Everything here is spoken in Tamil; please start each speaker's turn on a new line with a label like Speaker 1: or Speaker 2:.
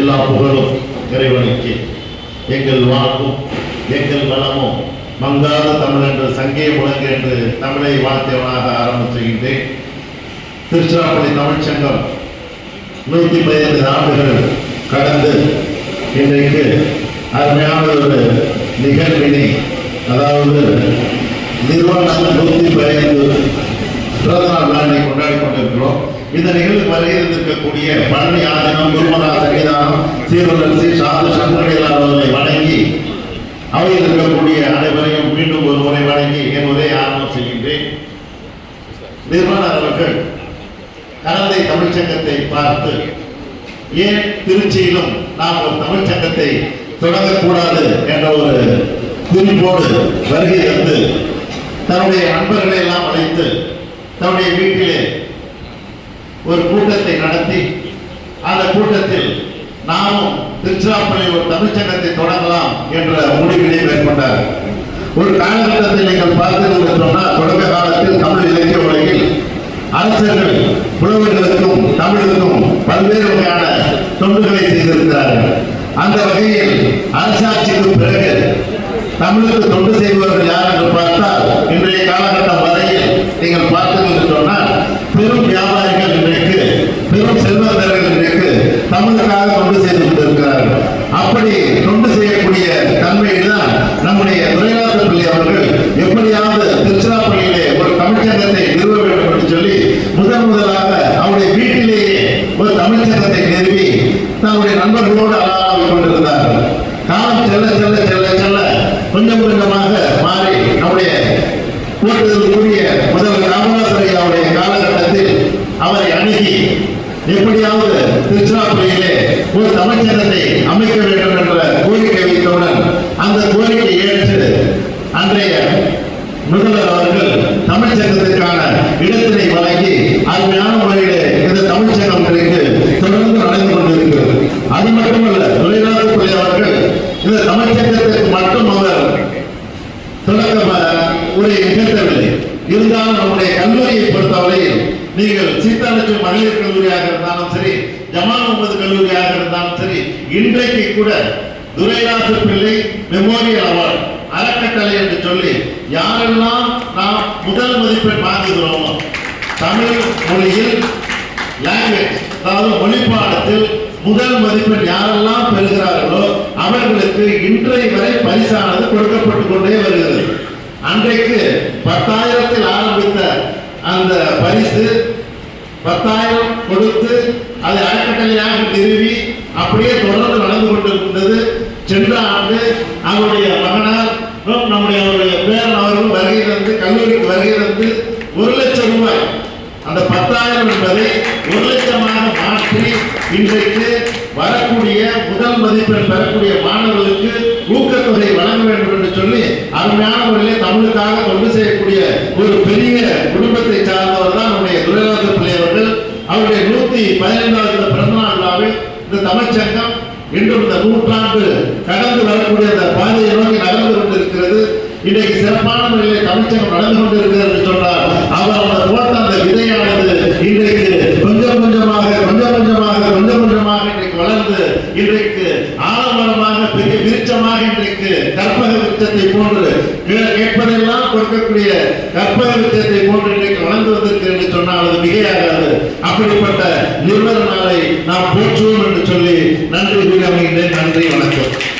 Speaker 1: எல்லா புகழும் இறைவனுக்கு எங்கள் வாழ்வும் எங்கள் வளமும் மங்காத தமிழ் என்று சங்கே முழங்கு என்று தமிழை வாழ்த்தவனாக ஆரம்பிச்சுகின்றேன் திருச்சிராப்பள்ளி தமிழ்ச்சங்கம் நூற்றி பதினைந்து ஆண்டுகள் கடந்து இன்றைக்கு அருமையான ஒரு நிகழ்வினை அதாவது நிர்வாகம் நூற்றி பதினைந்து பிறந்த நாள் கொண்டாடி கொண்டிருக்கிறோம் இந்த நிகழ்வு வரையில் இருக்கக்கூடிய பழனி ஆதனம் குருமநாதன் எல்லாரும் சீர்வரிசை சாது வணங்கி அவையில் இருக்கக்கூடிய அனைவரையும் மீண்டும் ஒரு முறை வணங்கி என்பதை ஆரம்பம் செய்கின்றேன் நிர்மலா அவர்கள் கலந்தை தமிழ்ச்சங்கத்தை பார்த்து ஏன் திருச்சியிலும் நாம் ஒரு தமிழ்ச்சங்கத்தை தொடங்கக்கூடாது என்ற ஒரு குறிப்போடு வருகை தந்து தன்னுடைய நண்பர்களை எல்லாம் அழைத்து தன்னுடைய வீட்டிலே ஒரு கூட்டத்தை நடத்தி அந்த கூட்டத்தில் நாமும் திருச்சிராப்பள்ளி ஒரு தமிழ் சங்கத்தை தொடங்கலாம் என்ற முடிவினை மேற்கொண்டார் ஒரு காலகட்டத்தில் நீங்கள் பார்த்து சொன்னால் தொடக்க காலத்தில் தமிழ் இலக்கிய உலகில் அரசர்கள் புலவர்களுக்கும் தமிழுக்கும் பல்வேறு வகையான தொண்டுகளை செய்திருக்கிறார்கள் அந்த வகையில் அரசாட்சிக்கு பிறகு தமிழுக்கு தொண்டு செய்பவர்கள் யார் என்று பார்த்தால் இன்றைய காலகட்டம் வரையில் நீங்கள் பார்த்து சொன்னால் பெரும் வியாபாரிகள் இன்றைக்கு பெரும் செல்வந்தர்கள் இன்றைக்கு தமிழுக்காக தொண்டு செய்து கொண்டிருக்கிறார் அப்படி தொண்டு செய்யக்கூடிய தன்மையில் தான் நம்முடைய துரைநாத அவர்கள் எப்படியாவது திருச்சிராப்பள்ளியிலே ஒரு தமிழ்ச்சங்கத்தை நிறுவ வேண்டும் என்று சொல்லி முதன் முதலாக அவருடைய வீட்டிலேயே ஒரு தமிழ்ச்சங்கத்தை நிறுவி தன்னுடைய நண்பர்களோடு அலாவிக் கொண்டிருந்தார் காலம் செல்ல செல்ல செல்ல செல்ல கொஞ்சம் கொஞ்சமாக மாறி நம்முடைய போற்றுதலுக்குரிய முதல்வர் அவருடைய காலகட்டத்தில் அவரை அணுகி எப்படியாவது திருச்சிராப்பள்ளியிலே ஒரு தமிழ்ச்சங்கத்தை அமைக்க வேண்டும் என்ற கோரிக்கை வைத்தவுடன் அந்த கோரிக்கை ஏற்று அன்றைய முதல்வர் அவர்கள் தமிழ்ச்சங்கத்திற்கான இடத்தினை வழங்கி அருமையான முறையிலே இந்த தமிழ்ச்சங்கம் இன்றைக்கு தொடர்ந்து நடந்து கொண்டிருக்கிறது அது மட்டுமல்ல தொழிலாளர்துறை அவர்கள் இந்த தமிழ்ச்சங்கத்திற்கு மட்டும் அவர் தொடக்க உரை நிகழ்த்தவில்லை இருந்தாலும் நம்முடைய கல்லூரியை பொறுத்தவரையில் நீங்கள் சீத்தாலட்சுமி மகளிர் கல்லூரியாக இருந்தாலும் சரி ஜமால் முகமது கல்லூரியாக இருந்தாலும் சரி இன்றைக்கு கூட துரைராசு பிள்ளை மெமோரியல் அவார்டு அறக்கட்டளை என்று சொல்லி யாரெல்லாம் நாம் முதல் மதிப்பெண் வாங்குகிறோமோ தமிழ் மொழியில் லாங்குவேஜ் அதாவது மொழி பாடத்தில் முதல் மதிப்பெண் யாரெல்லாம் பெறுகிறார்களோ அவர்களுக்கு இன்றைய வரை பரிசானது கொடுக்கப்பட்டு கொண்டே வருகிறது அன்றைக்கு பத்தாயிரத்தில் ஆரம்பித்த அந்த பரிசு பத்தாயிரம் கொடுத்து அது அறக்கட்டளையாக நிறுவி அப்படியே தொடர்ந்து நடந்து கொண்டிருக்கின்றது சென்ற ஆண்டு அவருடைய மகனார் நம்முடைய அவருடைய பேரன் அவர்கள் வருகையிலிருந்து கல்லூரிக்கு வருகையிலிருந்து ஒரு லட்சம் ரூபாய் அந்த பத்தாயிரம் என்பதை ஒரு லட்சமாக மாற்றி இன்றைக்கு வரக்கூடிய முதல் மதிப்பெண் பெறக்கூடிய மாணவர்களுக்கு ஊக்கத்தொகை வழங்க வேண்டும் என்று சொல்லி அருமையான தமிழுக்காக தொண்டு செய்யக்கூடிய ஒரு பெரிய பதினைந்தாவது பிறந்தநாள் விழாவில் இந்த தமிழ்ச்சங்கம் இன்றும் இந்த நூற்றாண்டு கடந்து வரக்கூடிய அந்த பாதையை நோக்கி நகர்ந்து கொண்டிருக்கிறது இன்றைக்கு சிறப்பான முறையிலே தமிழ்ச்சங்கம் நடந்து கொண்டிருக்கிறது என்று சொன்னார் அவர் அவர் போட்ட அந்த விதையானது இன்றைக்கு கொஞ்சம் கொஞ்சமாக கொஞ்சம் கொஞ்சமாக கொஞ்சம் கொஞ்சமாக இன்றைக்கு வளர்ந்து இன்றைக்கு ஆலமரமாக பெரிய விருட்சமாக இன்றைக்கு கற்பக விருட்சத்தை போன்று கேட்பதெல்லாம் இருக்கக்கூடிய கற்பக வித்தியத்தை போன்ற இன்றைக்கு வளர்ந்து என்று சொன்னால் அது மிகையாகாது அப்படிப்பட்ட நிறுவன நாளை நாம் போற்றுவோம் என்று சொல்லி நன்றி கூறி அமைகின்றேன் நன்றி வணக்கம்